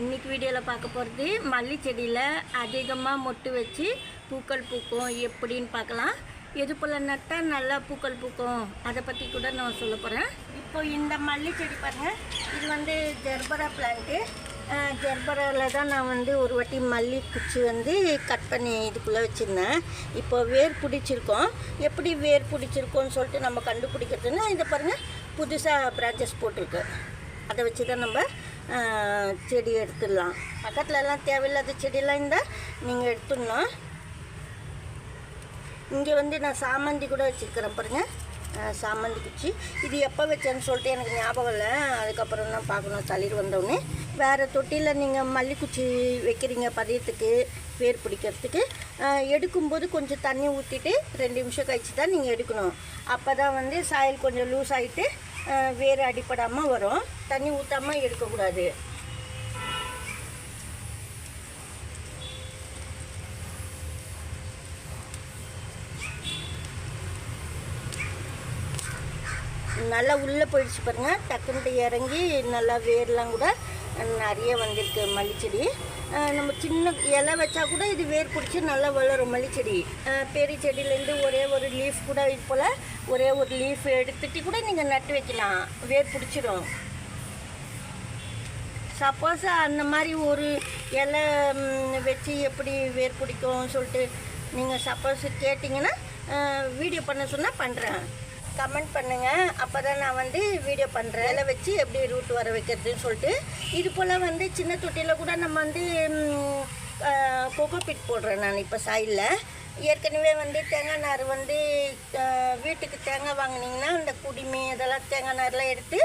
இன்றைக்கி வீடியோவில் பார்க்க போகிறது மல்லி செடியில் அதிகமாக மொட்டு வச்சு பூக்கள் பூக்கும். எப்படின்னு பார்க்கலாம். எது போல் நட்டால் நல்லா பூக்கள் பூக்கும்? அதை பற்றி கூட நான் சொல்ல போகிறேன் இப்போ இந்த மல்லி செடி பாருங்கள் இது வந்து ஜெர்பரா பிளான்ட்டு ஜெர்பராவில் தான் நான் வந்து ஒரு வாட்டி மல்லி குச்சி வந்து கட் பண்ணி இதுக்குள்ளே வச்சுருந்தேன். இப்போ வேர் பிடிச்சிருக்கோம். எப்படி வேர் பிடிச்சிருக்கோன்னு சொல்லிட்டு நம்ம கண்டுபிடிக்கிறதுன்னா இதை பாருங்கள் புதுசாக பிரான்ச்சஸ் போட்டிருக்கு. அதை வச்சு தான் நம்ம செடி எடுத்துடலாம். பக்கத்தில் எல்லாம் தேவையில்லாத செடியெல்லாம் இருந்தால் நீங்கள் எடுத்துடணும். இங்கே வந்து நான் சாமந்தி கூட வச்சுருக்கிறேன் பாருங்கள் சாமந்தி குச்சி. இது எப்போ வச்சேன்னு சொல்லிட்டு எனக்கு ஞாபகம் இல்லை. அதுக்கப்புறம் தான் பார்க்கணும். தளிர் வந்தோடனே வேறு தொட்டியில் நீங்கள் மல்லிக்குச்சி வைக்கிறீங்க பதியத்துக்கு வேர் பிடிக்கிறதுக்கு. எடுக்கும்போது கொஞ்சம் தண்ணி ஊற்றிட்டு ரெண்டு நிமிஷம் கழிச்சு தான் நீங்கள் எடுக்கணும். அப்போ தான் வந்து சாயல் கொஞ்சம் லூஸ் ஆகிட்டு வேர் அடிப்படாமல் வரும். தண்ணி ஊற்றாமல் எடுக்கக்கூடாது. நல்லா உள்ளே போயிடுச்சு பாருங்கள் டக்குன்ட்டு இறங்கி நல்லா வேர்லாம் கூட நிறைய வந்திருக்கு மல்லிச்செடி. நம்ம சின்ன இலை வச்சா கூட இது வேர் பிடிச்சி நல்லா வளரும் மல்லிச்செடி. பெரிய செடியிலேருந்து ஒரே ஒரு லீஃப் கூட இது போல் ஒரே ஒரு லீஃப் எடுத்துட்டு கூட நீங்கள் நட்டு வைக்கலாம். வேர் பிடிச்சிடும் சப்போஸ் அந்த மாதிரி ஒரு இலை வச்சு எப்படி வேர் பிடிக்கும் சொல்லிட்டு நீங்கள் சப்போஸ் கேட்டிங்கன்னா வீடியோ பண்ண சொன்னால் பண்ணுறேன் கமெண்ட் பண்ணுங்கள் அப்போ தான் நான் வந்து வீடியோ பண்ணுறேன் இலை வச்சு எப்படி ரூட் வர வைக்கிறதுன்னு சொல்லிட்டு. இது போல் வந்து சின்ன தொட்டியில் கூட நம்ம வந்து கோகோ பிட் போடுறேன் நான் இப்போ சைடில் ஏற்கனவே வந்து தேங்காய் நார் வந்து வீட்டுக்கு தேங்காய் வாங்கினீங்கன்னா அந்த குடிமி இதெல்லாம் தேங்காய் நார்லாம் எடுத்து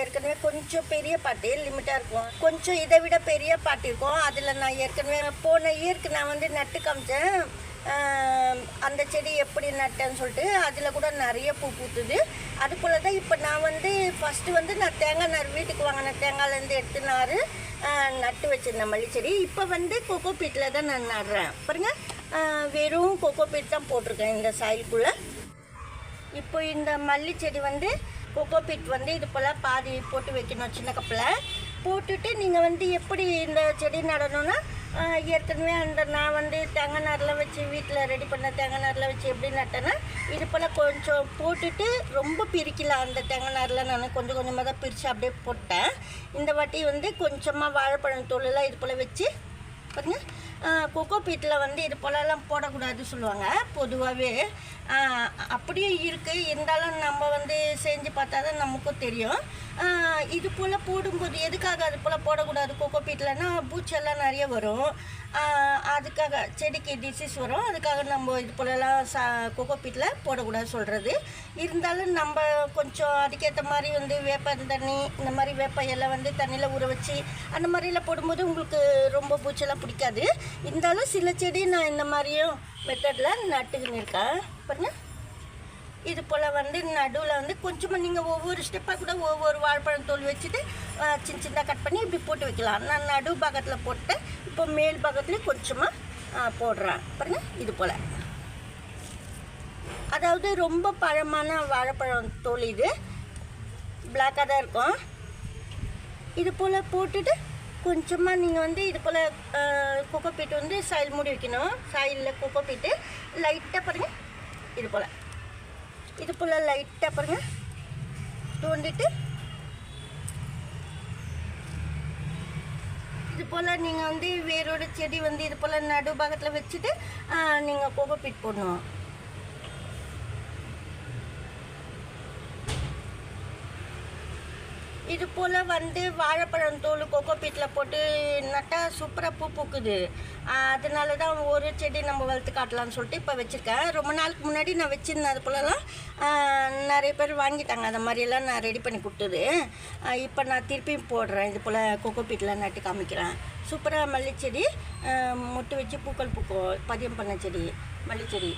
ஏற்கனவே கொஞ்சம் பெரிய பாட்டு லிமிட்டாக இருக்கும். கொஞ்சம் இதை விட பெரிய பாட்டு இருக்கும். அதில் நான் ஏற்கனவே போன இயருக்கு நான் வந்து நட்டு காமிச்சேன். அந்த செடி எப்படி நட்டேன்னு சொல்லிட்டு அதில் கூட நிறைய பூ பூத்துது. அது போல் தான் இப்போ நான் வந்து ஃபஸ்ட்டு வந்து நான் தேங்காய் நார் வீட்டுக்கு வாங்கின தேங்காய்லேருந்து எடுத்து நார் நட்டு வச்சுருந்தேன் மல்லிச்செடி. செடி இப்போ வந்து கொக்கோ பீட்டில் தான் நான் நடுறேன். பாருங்கள் வெறும் கொக்கோ பீட் தான் போட்டிருக்கேன் இந்த சாயிலுக்குள்ளே இப்போ இந்த மல்லி செடி வந்து கொக்கோ பீட் வந்து இது போல் பாதி போட்டு வைக்கணும் சின்ன கப்பில் போட்டுட்டு நீங்கள் வந்து எப்படி இந்த செடி நடணும்னா ஏற்கனவே அந்த நான் வந்து தேங்காய் நாரில் வச்சு வீட்டில் ரெடி பண்ண தேங்காய் நாரில் வச்சு எப்படி நட்டேன்னா இது போல் கொஞ்சம் போட்டுட்டு ரொம்ப பிரிக்கல அந்த தேங்காய் நாரில் நான். கொஞ்சம் கொஞ்சமாக தான் பிரித்து அப்படியே போட்டேன். இந்த வாட்டி வந்து கொஞ்சமாக வாழைப்பழம் தோலெல்லாம் இது போல் வச்சு பாருங்க. கொக்கோ பீட்டில் வந்து இது போலலாம் போடக்கூடாதுன்னு சொல்லுவாங்க. பொதுவாகவே அப்படியும் இருக்குது இருந்தாலும் நம்ம வந்து செஞ்சு பார்த்தா தான் நமக்கும் தெரியும். இது போல் போடும்போது எதுக்காக அது போல் போடக்கூடாது? கொக்கோ பீட்லன்னா பூச்செல்லாம் நிறைய வரும். அதுக்காக செடிக்கு டிசீஸ் வரும். அதுக்காக நம்ம இது போலலாம் சா கொக்கோ பீட்டில் போடக்கூடாது சொல்கிறது இருந்தாலும் நம்ம கொஞ்சம் அதுக்கேற்ற மாதிரி வந்து வேப்ப தண்ணி இந்த மாதிரி வேப்ப எல்லாம் வந்து தண்ணியில் ஊற வச்சு அந்த மாதிரிலாம் போடும்போது உங்களுக்கு ரொம்ப பூச்செல்லாம் பிடிக்காது. இருந்தாலும் சில செடி நான் இந்த மாதிரியும் மெத்தடில் நட்டுக்கின்னு இருக்கேன். பாருங்க. இது போல் வந்து நடுவில் வந்து கொஞ்சமாக நீங்கள் ஒவ்வொரு ஸ்டெப்பாக கூட ஒவ்வொரு வாழைப்பழம் தோல் வச்சுட்டு சின்ன சின்னதாக கட் பண்ணி இப்படி போட்டு வைக்கலாம். நான் நடு பாகத்தில் போட்டு இப்போ மேல் பாகத்துலேயும் கொஞ்சமாக போடுறேன். பாருங்க இது போல். அதாவது ரொம்ப பழமான வாழைப்பழம் தோல் இது. பிளாக்காக தான் இருக்கும். இது போல் போட்டுட்டு கொஞ்சமாக நீங்கள் வந்து இது போல் கொக்கோ பீட்டு வந்து சாயில் மூடி வைக்கணும். சாயிலில் கொக்கோ பீட்டு லைட்டாக பாருங்கள் இது போல். இது போல் லைட்டாக பாருங்கள் தோண்டிட்டு. இது போல் நீங்கள் வந்து வேரோட செடி வந்து இது போல் நடு பாகத்தில் வச்சுட்டு நீங்கள் கொக்கோ போடணும். இது போல் வந்து வாழைப்பழம் தோல் கொக்கோ பீட்டில் போட்டு நட்டால் சூப்பராக பூ பூக்குது. அதனால தான் ஒரு செடி நம்ம வளர்த்து காட்டலாம்னு சொல்லிட்டு இப்போ வச்சுருக்கேன். ரொம்ப நாளுக்கு முன்னாடி நான் வச்சுருந்தேன் அது போலலாம் நிறைய பேர் வாங்கிட்டாங்க. அந்த மாதிரியெல்லாம் நான் ரெடி பண்ணி கொடுத்தது. இப்போ நான் திருப்பியும் போடுறேன். இது போல் கொக்கோ பீட்டில் நட்டு காமிக்கிறேன். சூப்பராக மல்லிச்செடி முட்டு மொட்டு வச்சு பூக்கள் பூக்கும். பதியம் பண்ண செடி மல்லிச்செடி.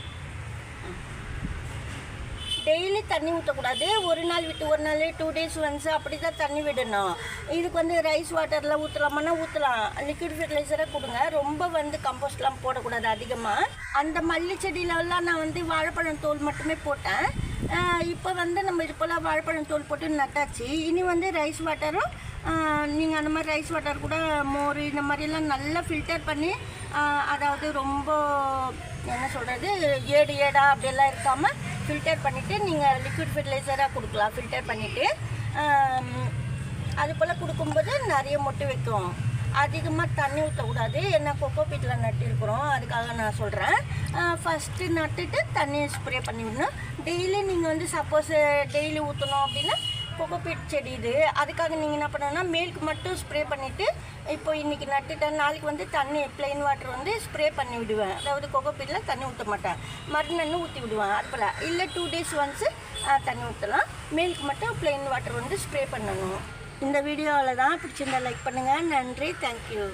டெய்லி தண்ணி ஊற்றக்கூடாது ஒரு நாள் விட்டு ஒரு நாள் டூ டேஸ் ஒன்ஸ் அப்படி தான் தண்ணி விடணும். இதுக்கு வந்து ரைஸ் வாட்டரில் ஊற்றலாமான்னா ஊற்றலாம் லிக்விட் ஃபெர்டிலைசரை கொடுங்க. ரொம்ப வந்து கம்போஸ்ட்லாம் போடக்கூடாது அதிகமாக அந்த மல்லி செடியிலலாம் நான் வந்து வாழைப்பழம் தோல் மட்டுமே போட்டேன். இப்போ வந்து நம்ம இது போல் வாழைப்பழம் தோல் போட்டு நட்டாச்சு. இனி வந்து ரைஸ் வாட்டரும் நீங்கள் அந்த மாதிரி ரைஸ் வாட்டர் கூட மோர் இந்த மாதிரிலாம் நல்லா ஃபில்டர் பண்ணி அதாவது ரொம்ப என்ன சொல்கிறது ஏடு ஏடா அப்படியெல்லாம் இருக்காமல் ஃபில்டர் பண்ணிவிட்டு நீங்கள் லிக்விட் ஃபெர்டிலைசராக கொடுக்கலாம். ஃபில்டர் பண்ணிவிட்டு அது போல் கொடுக்கும்போது நிறைய மொட்டு வைக்கும். அதிகமாக தண்ணி ஊற்றக்கூடாது ஏன்னா கொக்கோ பீட்டில் நட்டிருக்கிறோம் அதுக்காக நான் சொல்கிறேன் ஃபஸ்ட்டு நட்டுட்டு தண்ணி ஸ்ப்ரே பண்ணி விடணும் டெய்லி நீங்கள் வந்து சப்போஸ் டெய்லி ஊற்றணும் அப்படின்னா கொக்கோ பீட் செடி இது. அதுக்காக நீங்கள் என்ன பண்ணணும்னா மேலுக்கு மட்டும் ஸ்ப்ரே பண்ணிவிட்டு இப்போ இன்றைக்கி நட்டுட்டேன். நாளைக்கு வந்து தண்ணி பிளெயின் வாட்டர் வந்து ஸ்ப்ரே பண்ணி விடுவேன். அதாவது கொக்கோ பீட்டில் தண்ணி ஊற்ற மாட்டேன். மறுநாள் ஊற்றி விடுவேன். அது போல். இல்லை டூ டேஸ் ஒன்ஸு தண்ணி ஊற்றலாம் மேலுக்கு மட்டும் பிளெயின் வாட்டர் வந்து ஸ்ப்ரே பண்ணணும். இந்த வீடியோவில் தான் பிடிச்சிருந்தா லைக் பண்ணுங்கள் நன்றி. தேங்க்யூ